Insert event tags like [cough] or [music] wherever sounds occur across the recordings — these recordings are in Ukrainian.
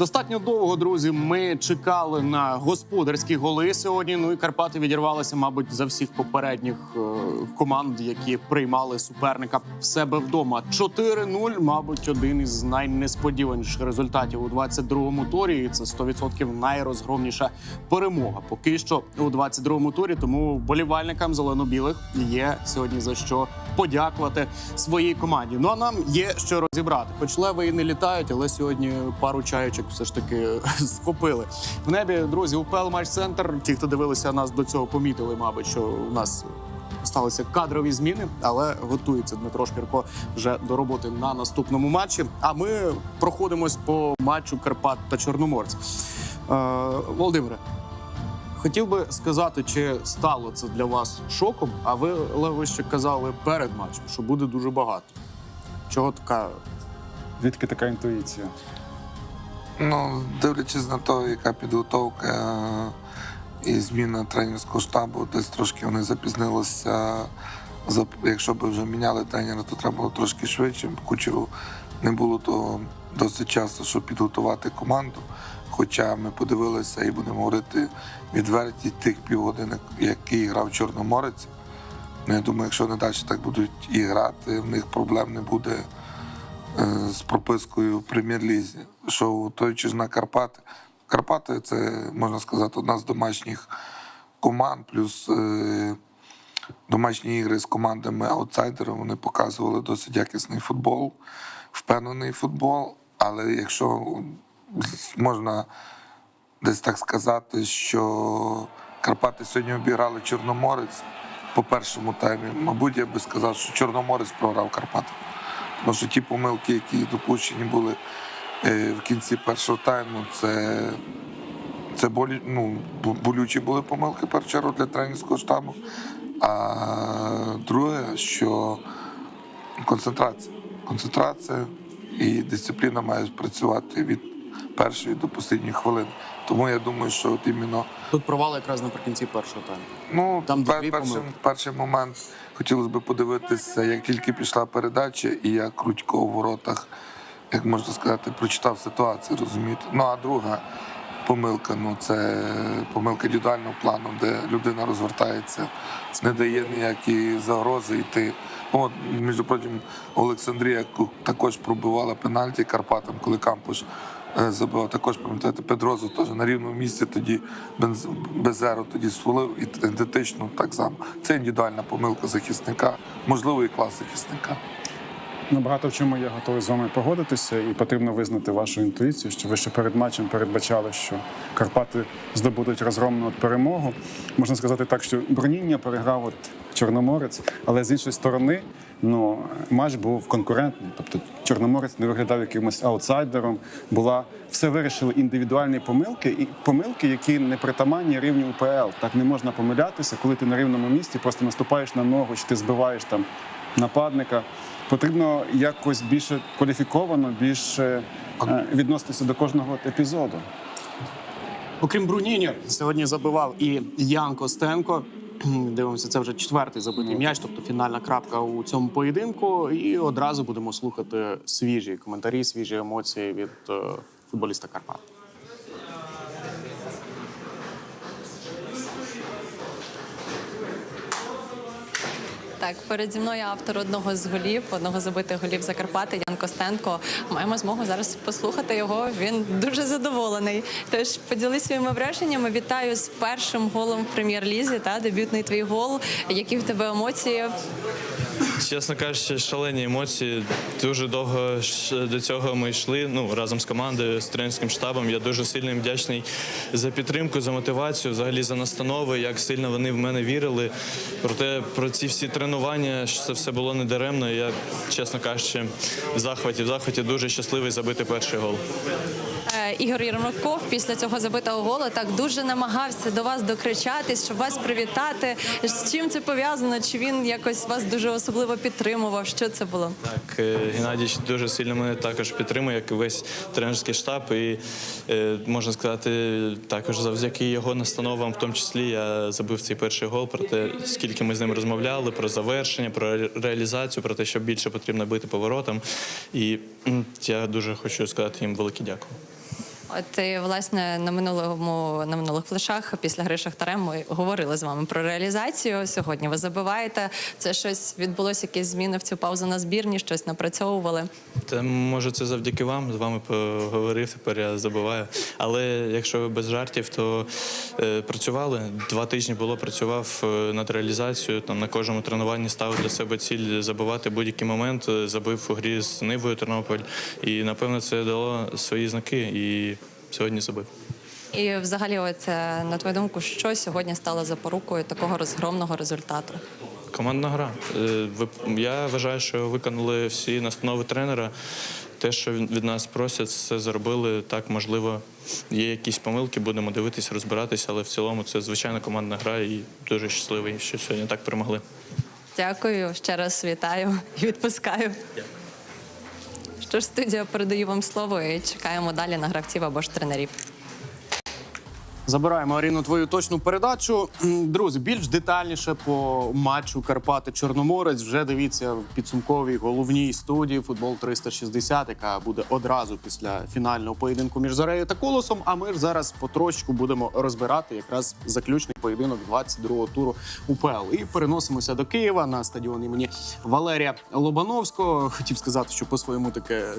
Достатньо довго, друзі. Ми чекали на господарські голи сьогодні. Ну і Карпати відірвалися, мабуть, за всіх попередніх е, команд, які приймали суперника в себе вдома. 4-0, мабуть, один із найнесподіваніших результатів у 22-му турі. І це 100% найрозгромніша перемога. Поки що у 22-му турі. Тому вболівальникам зелено-білих є сьогодні за що подякувати своїй команді. Ну а нам є що розібрати. Хоч леви і не літають, але сьогодні пару чаєчок все ж таки [laughs] схопили. В небі, друзі, УПЛ матч центр. Ті, хто дивилися нас до цього, помітили, мабуть, що у нас. Сталися кадрові зміни, але готується Дмитро Шпірко вже до роботи на наступному матчі. А ми проходимось по матчу Карпат та Чорноморць. Е, Володимире, хотів би сказати, чи стало це для вас шоком? А ви, Лево, ще казали перед матчем, що буде дуже багато. Чого така Звідки така інтуїція? Ну, дивлячись на те, яка підготовка е, і зміна тренерського штабу, десь трошки вони запізнилися. Якщо б вже міняли тренера, то треба було трошки швидше. Кучеру не було того досить часу, щоб підготувати команду. Хоча ми подивилися і будемо говорити відверті тих півгодини, які грав Чорноморець. Ну, я думаю, якщо вони далі так будуть і грати, в них проблем не буде з пропискою в прем'єр-лізі. Що у той чи ж на Карпати. Карпати це, можна сказати, одна з домашніх команд, плюс е, домашні ігри з командами аутсайдером вони показували досить якісний футбол, впевнений футбол. Але якщо можна десь так сказати, що Карпати сьогодні обіграли Чорноморець по першому таймі, мабуть, я би сказав, що Чорноморець програв Карпатам. Тому що ті помилки, які допущені були е, в кінці першого тайму, це, це болі, ну, болючі були помилки в першу для тренерського штабу. А друге, що концентрація. Концентрація і дисципліна має працювати від першої до останньої хвилини. Тому я думаю, що от іменно тут провал якраз наприкінці першого тайму? Ну, Там пер- перший, перший момент хотілося б подивитися, як тільки пішла передача, і як Крутько у воротах, як можна сказати, прочитав ситуацію, розумієте. Ну а друга помилка, ну це помилка індивідуального плану, де людина розвертається, не дає ніякі загрози йти. От, між прочим, Олександрія також пробивала пенальті Карпатам, коли Кампуш забивав. Також пам'ятаєте, Педрозу теж на рівному місці тоді Бенз- Безеро тоді свалив ідентично так само. Це індивідуальна помилка захисника, можливо, і клас захисника. Ну, багато в чому я готовий з вами погодитися, і потрібно визнати вашу інтуїцію, що ви ще перед матчем передбачали, що Карпати здобудуть розгромну перемогу. Можна сказати так, що броніння переграв от Чорноморець, але з іншої сторони, ну матч був конкурентний. Тобто Чорноморець не виглядав якимось аутсайдером. Була все вирішили індивідуальні помилки, і помилки, які не притаманні рівню УПЛ. Так не можна помилятися, коли ти на рівному місці просто наступаєш на ногу, чи ти збиваєш там нападника. Потрібно якось більше кваліфіковано, більше е, відноситися до кожного епізоду. Окрім Бруніні, сьогодні забивав і Ян Костенко. [clears throat] Дивимося, це вже четвертий забитий м'яч, тобто фінальна крапка у цьому поєдинку. І одразу будемо слухати свіжі коментарі, свіжі емоції від е, футболіста Карпат. Так, переді мною автор одного з голів, одного забитих голів Закарпати, Ян Костенко. Маємо змогу зараз послухати його. Він дуже задоволений. Тож поділись своїми враженнями. Вітаю з першим голом в прем'єр-лізі. Та дебютний твій гол. Які в тебе емоції? Чесно кажучи, шалені емоції. Дуже довго до цього ми йшли. Ну разом з командою, з тренерським штабом. Я дуже сильно вдячний за підтримку, за мотивацію, взагалі за настанови, як сильно вони в мене вірили. Проте про ці всі тренування, що це все було недаремно. Я, чесно кажучи, в захваті, в захваті дуже щасливий забити перший гол. Ігор Єрмаков після цього забитого голу так дуже намагався до вас докричатись, щоб вас привітати. З чим це пов'язано? Чи він якось вас дуже особливо підтримував? Що це було? Так, е, Геннадій дуже сильно мене також підтримує, як і весь тренерський штаб. І е, можна сказати, також завдяки його настановам, в тому числі я забив цей перший гол. Про те, скільки ми з ним розмовляли, про завершення, про реалізацію, про те, що більше потрібно бити поворотом. І я дуже хочу сказати їм велике дякую. От власне на минулому на минулих флешах після гри Шахтарем ми говорили з вами про реалізацію. Сьогодні ви забиваєте. Це щось відбулося, якісь зміни в цю паузу на збірні, щось напрацьовували. Та може це завдяки вам. З вами поговорив, тепер я забуваю. Але якщо ви без жартів, то е, працювали. Два тижні було, працював е, над реалізацією. Там на кожному тренуванні ставив для себе ціль забивати будь-який момент. Забив у грі з Нивою Тернопіль. І напевно це дало свої знаки. І сьогодні забив. І взагалі, от е, на твою думку, що сьогодні стало запорукою такого розгромного результату? Командна гра. Е, Я вважаю, що виконали всі настанови тренера. Те, що від нас просять, все зробили. Так, можливо, є якісь помилки, будемо дивитися, розбиратися, але в цілому це звичайна командна гра і дуже щасливий, що сьогодні так перемогли. Дякую, ще раз вітаю і відпускаю. Що ж, студія передаю вам слово і чекаємо далі на гравців або ж тренерів. Забираємо Аріну твою точну передачу. Друзі, більш детальніше по матчу Карпати Чорноморець. Вже дивіться в підсумковій головній студії футбол 360, яка буде одразу після фінального поєдинку між Зорею та Колосом. А ми ж зараз потрошку будемо розбирати якраз заключний поєдинок 22-го туру УПЛ. І переносимося до Києва на стадіон імені Валерія Лобановського. Хотів сказати, що по-своєму таке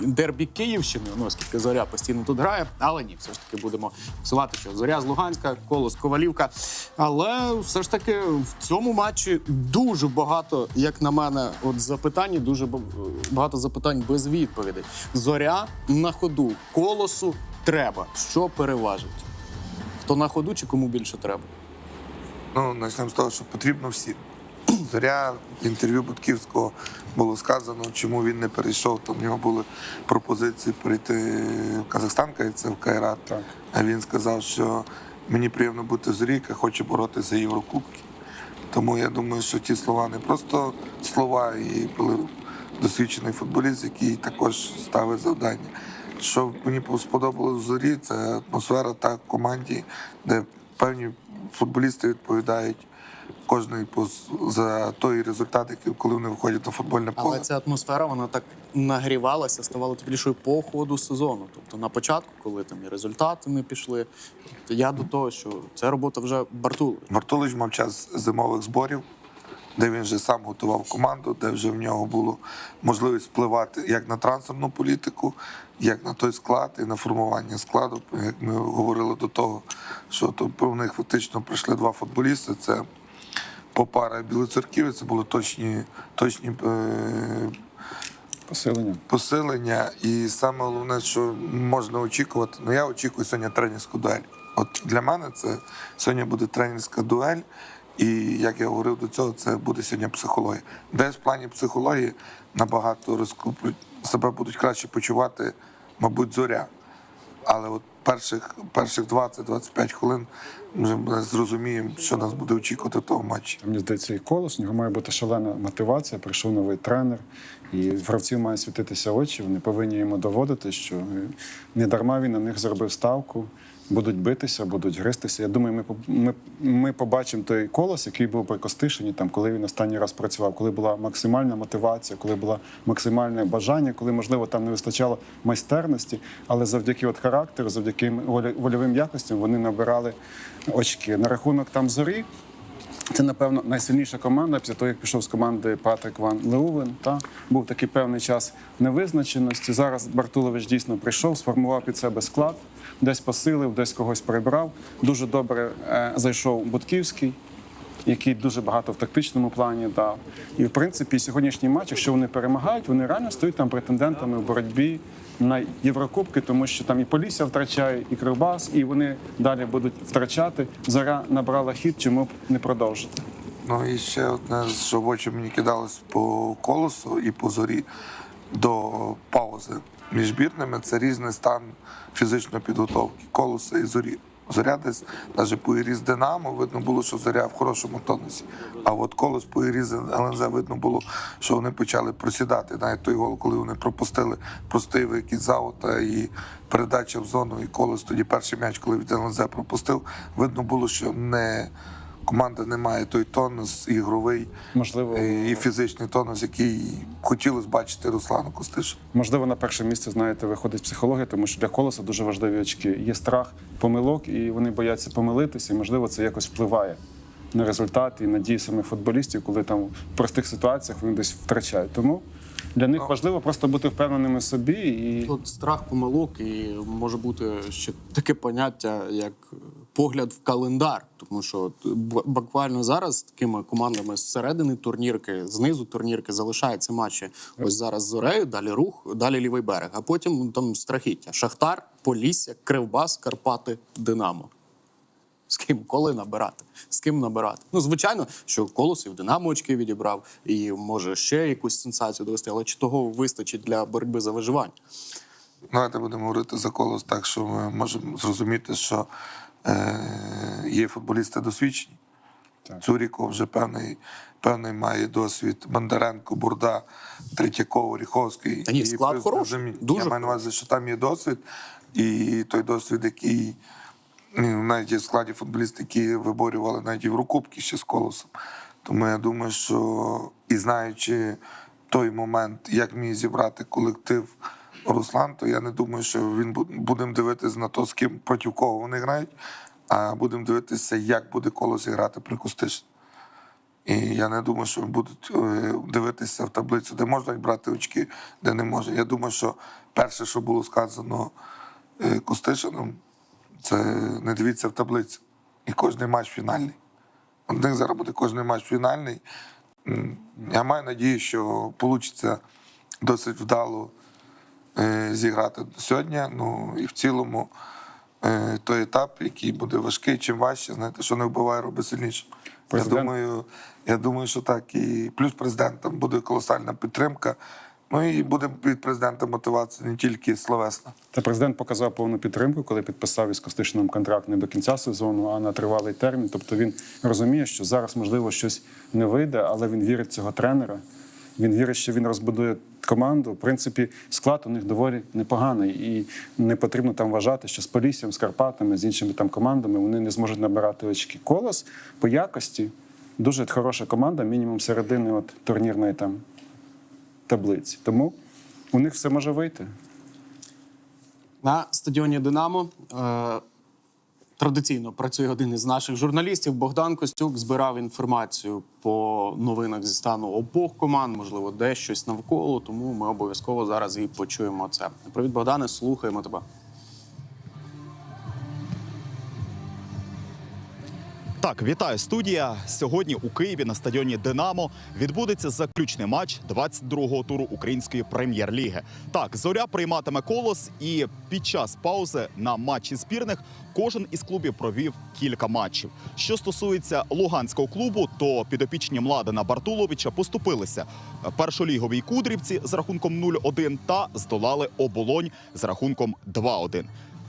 дербі Київщини, ну оскільки зоря постійно тут грає, але ні, все ж таки будемо фіксувати, що зоря з Луганська, колос Ковалівка. Але все ж таки в цьому матчі дуже багато, як на мене, от запитань, дуже багато запитань без відповідей. Зоря на ходу, колосу треба. Що переважить? Хто на ходу чи кому більше треба? Ну, почнемо з того, що потрібно всім. [clears throat] Зоря в інтерв'ю Будківського було сказано, чому він не перейшов. Там в нього були пропозиції перейти в Казахстан, це в Кайрат. Так. А він сказав, що мені приємно бути зорі, яка хоче боротися за Єврокубки. Тому я думаю, що ті слова не просто слова, і були досвідчений футболіст, який також ставить завдання. Що мені сподобалось в зорі, це атмосфера та команді, де певні футболісти відповідають кожний за той результат, який коли вони виходять на футбольне поле. Але ця атмосфера вона так нагрівалася, ставала теплішою по ходу сезону. Тобто на початку, коли там і результати не пішли, то я до того, що це робота вже Бартуловича. Мартулич мав час зимових зборів, де він вже сам готував команду, де вже в нього було можливість впливати як на трансферну політику, як на той склад і на формування складу. Як ми говорили до того, що то про них фактично прийшли два футболісти. Це Попара і Білоцерківець, це були точні, точні е, Посилення. посилення. І саме головне, що можна очікувати, ну я очікую сьогодні тренерську дуель. От для мене це сьогодні буде тренерська дуель. І як я говорив до цього, це буде сьогодні психологія. Десь в плані психології набагато розкуплють себе будуть краще почувати, мабуть, зоря. Але от перших, перших 20-25 хвилин вже зрозуміємо, що нас буде очікувати в того матчі. Мені здається, і колос, у нього має бути шалена мотивація. Прийшов новий тренер, і гравців мають світитися очі. Вони повинні йому доводити, що не дарма він на них зробив ставку. Будуть битися, будуть гристися. Я думаю, ми, ми, ми побачимо той колос, який був при Костишині, там, коли він останній раз працював, коли була максимальна мотивація, коли було максимальне бажання, коли, можливо, там не вистачало майстерності, але завдяки от характеру, завдяки вольовим якостям вони набирали очки. На рахунок там зорі. Це, напевно, найсильніша команда після того, як пішов з команди Патрик Ван Леувен. Та був такий певний час невизначеності. Зараз Бартулович дійсно прийшов, сформував під себе склад, десь посилив, десь когось прибрав. Дуже добре е, зайшов Будківський, який дуже багато в тактичному плані дав. І в принципі, сьогоднішній матч, якщо вони перемагають, вони реально стають там претендентами в боротьбі на Єврокубки, тому що там і Полісся втрачає, і Кривбас, і вони далі будуть втрачати. Зара набрала хід, чому б не продовжити. Ну і ще одне, що в мені кидалось по колосу і по зорі до паузи між бірними це різний стан фізичної підготовки колоса і зорі. Зоря десь навіть по Динамо видно було, що зоря в хорошому тонусі. А от колос по ігрі з ЛНЗ видно було, що вони почали просідати. Навіть той гол, коли вони пропустили простий викид з і передача в зону, і колос тоді перший м'яч, коли від ЛНЗ пропустив, видно було, що не команда не має той тонус ігровий Можливо, е, і фізичний тонус, який хотілося бачити Руслану Костишу. Можливо, на перше місце, знаєте, виходить психологія, тому що для колоса дуже важливі очки. Є страх помилок, і вони бояться помилитися, і можливо це якось впливає на результат і на дії самих футболістів, коли там в простих ситуаціях вони десь втрачають. Тому для них важливо просто бути впевненими в собі і Тут страх помилок і може бути ще таке поняття, як погляд в календар. Тому що буквально зараз такими командами зсередини турнірки, знизу турнірки залишаються матчі. Ось зараз Зорею, далі рух, далі лівий берег. А потім ну, там страхіття. Шахтар, Полісся, Кривбас, Карпати, Динамо. З ким коли набирати? З ким набирати? Ну, звичайно, що колос і в Динамо очки відібрав, і може ще якусь сенсацію довести, але чи того вистачить для боротьби за виживання? Давайте будемо говорити за колос так, що ми можемо зрозуміти, що є футболісти досвідчені. Так. Цуріков вже певний, певний має досвід. Бондаренко, Бурда, Третьяков, Оріховський. Та ні, І склад хороший, дуже Я маю на увазі, що там є досвід, і той досвід, який ну, навіть є в складі футболістів, які виборювали навіть Єврокубки ще з колосом. Тому я думаю, що і знаючи той момент, як міг зібрати колектив Руслан, то я не думаю, що він будемо дивитися на то, з ким проти кого вони грають, а будемо дивитися, як буде колос грати при Костишині. І я не думаю, що будуть е, дивитися в таблицю, де можна брати очки, де не можна. Я думаю, що перше, що було сказано е, Костишином, це не дивіться в таблицю. І кожен матч фінальний. У них зараз буде кожен матч фінальний. Я маю надію, що вийде досить вдало е, зіграти сьогодні. Ну і в цілому е, той етап, який буде важкий, чим важче, знаєте, що не вбиває, робить сильнішим. Я думаю, я думаю, що так. І плюс президентам буде колосальна підтримка. Ну і буде від президента мотивація не тільки словесна. Та президент показав повну підтримку, коли підписав із Костишином контракт не до кінця сезону, а на тривалий термін. Тобто він розуміє, що зараз можливо щось не вийде, але він вірить в цього тренера. Він вірить, що він розбудує команду. В принципі, склад у них доволі непоганий, і не потрібно там вважати, що з Поліссям, з Карпатами, з іншими там командами вони не зможуть набирати очки. Колос по якості дуже хороша команда, мінімум середини от турнірної там таблиці. Тому у них все може вийти. На стадіоні Динамо е, традиційно працює один із наших журналістів. Богдан Костюк збирав інформацію по новинах зі стану обох команд, можливо, де щось навколо. Тому ми обов'язково зараз і почуємо це. Привіт, Богдане, слухаємо тебе. Так, вітаю студія. Сьогодні у Києві на стадіоні Динамо відбудеться заключний матч 22-го туру української прем'єр-ліги. Так, зоря прийматиме колос, і під час паузи на матчі збірних кожен із клубів провів кілька матчів. Що стосується луганського клубу, то підопічні Младена Бартуловича поступилися першоліговій кудрівці з рахунком 0-1 та здолали оболонь з рахунком 2-1.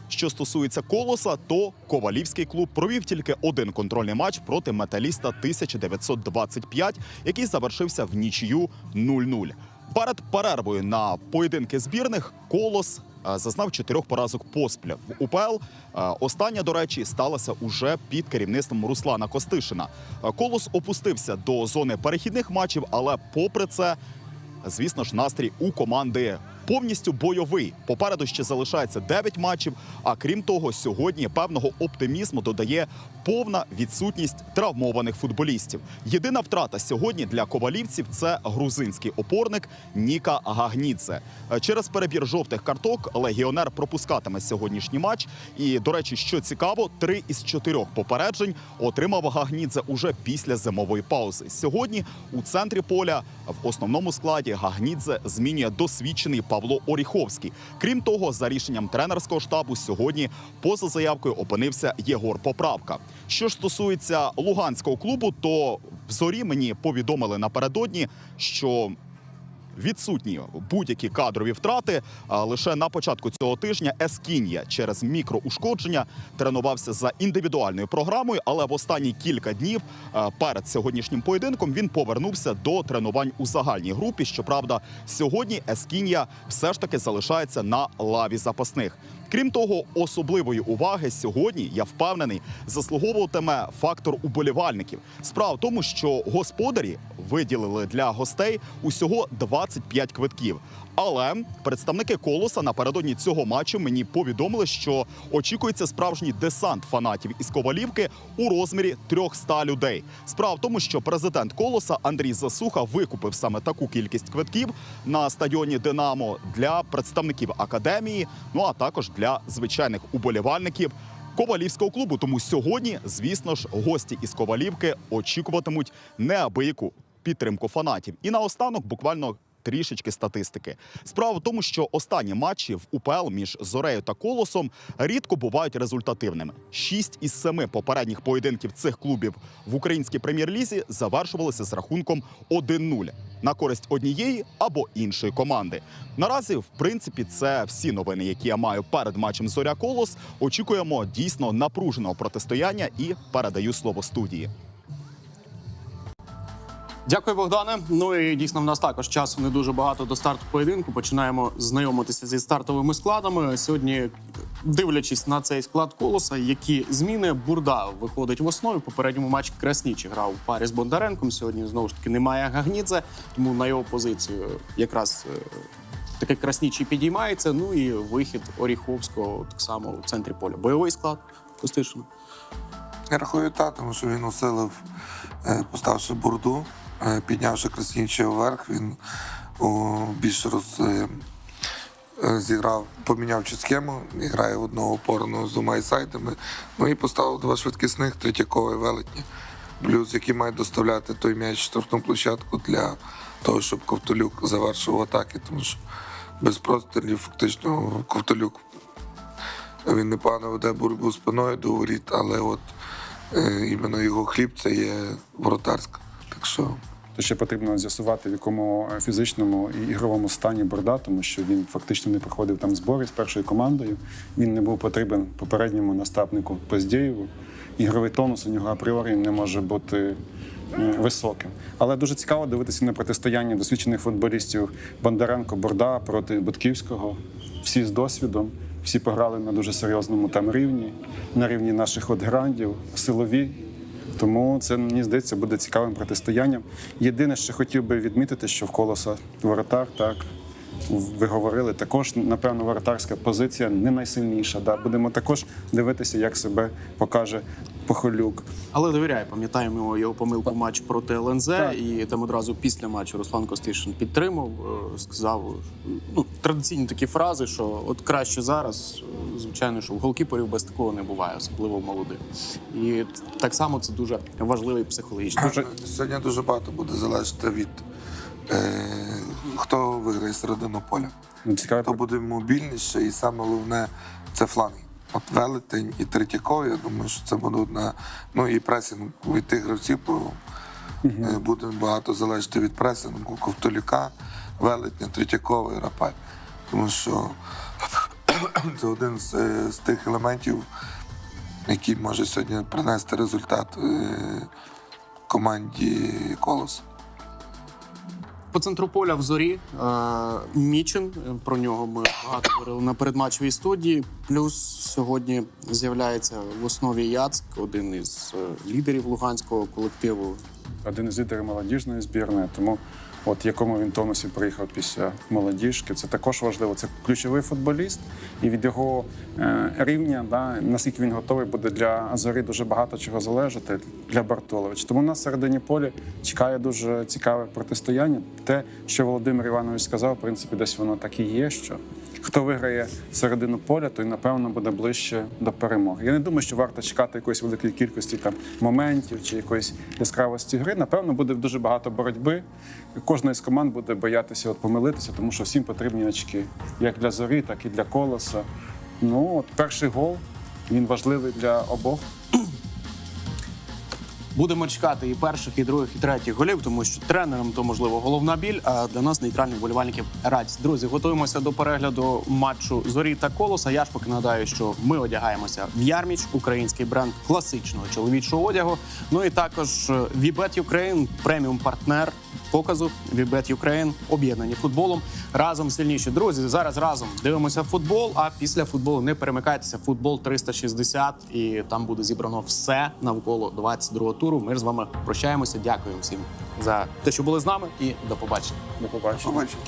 Що стосується колоса, то ковалівський клуб провів тільки один контрольний матч проти металіста 1925, який завершився в нічию 0-0. Перед перервою на поєдинки збірних колос е, зазнав чотирьох поразок поспіль в УПЛ. Е, Остання, до речі, сталася уже під керівництвом Руслана Костишина. Е, Колос опустився до зони перехідних матчів, але попри це Звісно ж, настрій у команди повністю бойовий. Попереду ще залишається 9 матчів. А крім того, сьогодні певного оптимізму додає повна відсутність травмованих футболістів. Єдина втрата сьогодні для ковалівців це грузинський опорник Ніка Гагнідзе. Е, Через перебір жовтих карток легіонер пропускатиме сьогоднішній матч. І, до речі, що цікаво, три із чотирьох попереджень отримав Гагнідзе уже після зимової паузи. Сьогодні у центрі поля в основному складі Гагнідзе змінює досвідчений Павло Оріховський. Крім того, за рішенням тренерського штабу сьогодні поза заявкою опинився Єгор Поправка. Що стосується луганського клубу, то в зорі мені повідомили напередодні, що відсутні будь-які кадрові втрати. Лише на початку цього тижня Ескінія через мікроушкодження тренувався за індивідуальною програмою, але в останні кілька днів е, перед сьогоднішнім поєдинком він повернувся до тренувань у загальній групі. Щоправда, сьогодні Ескінія все ж таки залишається на лаві запасних. Крім того, особливої уваги сьогодні я впевнений заслуговуватиме фактор уболівальників. Справа в тому, що господарі виділили для гостей усього 25 квитків. Але представники колоса напередодні цього матчу мені повідомили, що очікується справжній десант фанатів із Ковалівки у розмірі 300 людей. Справа в тому, що президент колоса Андрій Засуха викупив саме таку кількість квитків на стадіоні Динамо для представників академії, ну а також для звичайних уболівальників. Ковалівського клубу, тому сьогодні, звісно ж, гості із Ковалівки очікуватимуть неабияку підтримку фанатів. І наостанок буквально трішечки статистики. Справа в тому, що останні матчі в УПЛ між Зорею та Колосом рідко бувають результативними. Шість із семи попередніх поєдинків цих клубів в українській прем'єр-лізі завершувалися з рахунком 1-0 на користь однієї або іншої команди. Наразі, в принципі, це всі новини, які я маю перед матчем Зоря Колос. Очікуємо дійсно напруженого протистояння і передаю слово студії. Дякую, Богдане. Ну і дійсно в нас також часу не дуже багато до старту поєдинку. Починаємо знайомитися зі стартовими складами. Сьогодні, дивлячись на цей склад колоса, які зміни Бурда виходить в основі. Попередньому матчі Краснічі грав у парі з Бондаренком. Сьогодні знову ж таки немає Гагнідзе, тому на його позицію якраз е, таки Краснічий підіймається. Ну і вихід Оріховського так само у центрі поля. Бойовий склад Костишина. Я рахую так, тому що він усилив, е, поставивши бурду, е, піднявши Красніча вверх, він о, більш роз, е, е, зіграв, помінявши схему, грає в одного опорного з двома сайдами. Ну і поставив два швидкісних, Третьякова і велетні. Плюс, які мають доставляти той м'яч штрафну площадку для того, щоб Ковтолюк завершив атаки, тому що без прострілів фактично Ковтолюк він непогано веде боротьбу спиною до воріт, але от е, іменно його хліб це є воротарська. Так що То ще потрібно з'ясувати, в якому е, фізичному і ігровому стані Борда, тому що він фактично не проходив там збори з першою командою. Він не був потрібен попередньому наставнику Поздєєву. Ігровий тонус у нього апріорі не може бути високим. Але дуже цікаво дивитися на протистояння досвідчених футболістів Бондаренко Борда проти Бутківського. Всі з досвідом, всі пограли на дуже серйозному там рівні, на рівні наших от грандів, силові. Тому це мені здається буде цікавим протистоянням. Єдине, що хотів би відмітити, що в колоса воротар, так ви говорили, також напевно воротарська позиція не найсильніша. Да. Будемо також дивитися, як себе покаже Похолюк. Але довіряю, пам'ятаємо його помилку матч проти ЛНЗ, і там одразу після матчу Руслан Костишин підтримав, е, сказав ну, традиційні такі фрази, що от краще зараз, е, звичайно, що в голкіперів без такого не буває, особливо в молодих. І так само це дуже важливий психологічний. Дуже сьогодні дуже багато буде залежати від е, хто виграє середину поля. ну, цікаве Хто буде мобільніше, і саме головне це фланги. От велетень і Третьяков, я думаю, що це буде одна. Ну і пресінг від тих гравців бо, е, буде багато залежати від пресингу Ковтолюка, велетня, Третьякова і Рапаль. Тому що це один з, е, з тих елементів, який може сьогодні принести результат е, команді Колос. По центру поля в зорі е, Мічин. Про нього ми багато говорили на передматчевій студії. Плюс сьогодні з'являється в основі Яцк, один із е, лідерів луганського колективу. один із лідерів молодіжної збірної. Тому, от в якому він тонусі приїхав після молодіжки, це також важливо. Це ключовий футболіст, і від його е, рівня, да, наскільки він готовий, буде для Азори дуже багато чого залежати для Бартоловича. Тому на середині полі чекає дуже цікаве протистояння. Те, що Володимир Іванович сказав, в принципі, десь воно так і є. Що хто виграє середину поля, той напевно буде ближче до перемоги. Я не думаю, що варто чекати якоїсь великої кількості там моментів чи якоїсь яскравості гри. Напевно, буде дуже багато боротьби. Кожна із команд буде боятися от помилитися, тому що всім потрібні очки, як для зорі, так і для колоса. Ну от перший гол він важливий для обох. Будемо чекати і перших, і других, і третіх голів, тому що тренерам то можливо головна біль. А для нас нейтральних болівальників радість. Друзі, готуємося до перегляду матчу зорі та колоса. Я ж поки нагадаю, що ми одягаємося в Ярміч, український бренд класичного чоловічого одягу. Ну і також е, Вібет Ukraine, преміум партнер показу Вібет Ukraine, об'єднані футболом. Разом сильніші. Друзі, зараз разом дивимося футбол. А після футболу не перемикайтеся. Футбол 360, і там буде зібрано все навколо 22-го туру. Ми ж з вами прощаємося. Дякуємо всім за те, що були з нами, і до побачення. До побачення. Побачимо.